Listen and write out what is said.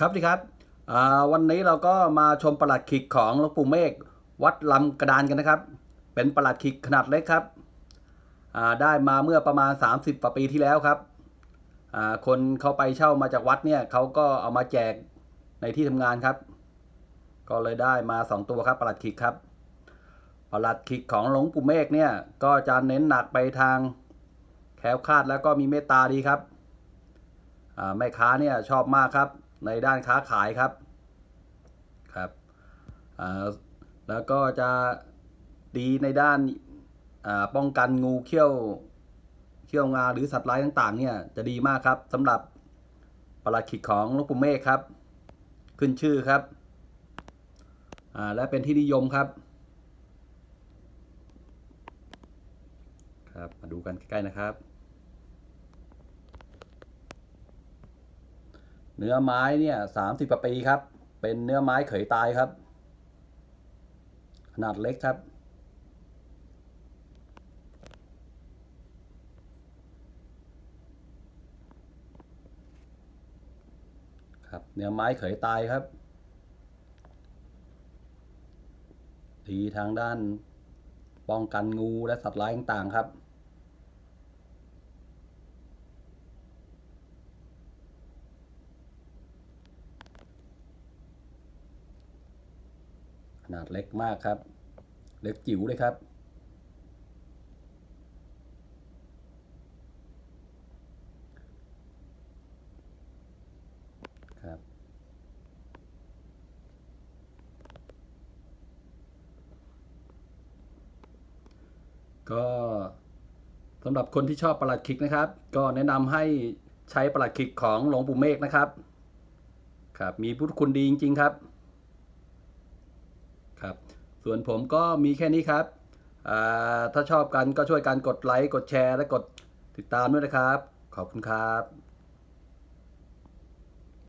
ครับดีครับวันนี้เราก็มาชมประหลัดขิกของหลวงปู่เมฆวัดลำกระดานกันนะครับ เป็นประหลัดขิกขนาดเล็กครับได้มาเมื่อประมาณ 30กว่าปีที่แล้วครับคนเขาไปเช่ามาจากวัดเนี่ยเขาก็เอามาแจกในที่ทำงานครับ ก็เลยได้มา 2 ตัวครับประหลัดขิกครับประหลัดขิกของหลวงปู่เมฆเนี่ยก็จะเน้นหนักไปทางแคล้วคลาดแล้วก็มีเมตตาดีครับแม่ค้าเนี่ยชอบมากครับ ในด้านค้าขายครับครับแล้วก็จะดีในด้านป้องกันงูเขี้ยวเขี้ยวงาหรือสัตว์ร้ายต่างๆ เนี่ยจะดีมากครับสำหรับปลัดขิกของลวงปู่เมฆครับ ขึ้นชื่อครับและเป็นที่นิยมครับครับ มาดูกันใกล้ๆนะครับ เนื้อไม้เนี่ยสามสิบกว่าปีครับ เป็นเนื้อไม้เขยตายครับ ขนาดเล็กครับ ครับ เนื้อไม้เขยตายครับ ดีทางด้านป้องกันงูและสัตว์ร้ายต่างๆครับ ขนาดเล็กมากครับ เล็กจิ๋วเลยครับ ครับก็สำหรับคนที่ชอบประหลัดขิกนะครับ ก็แนะนำให้ใช้ประหลัดขิกของหลวงปู่เมฆนะครับ ครับ มีพุทธคุณดีจริง ๆ ครับ ครับ ส่วนผมก็มีแค่นี้ครับ ถ้าชอบกันก็ช่วยกันกดไลค์ กดแชร์ และกดติดตามด้วยนะครับ ขอบคุณครับ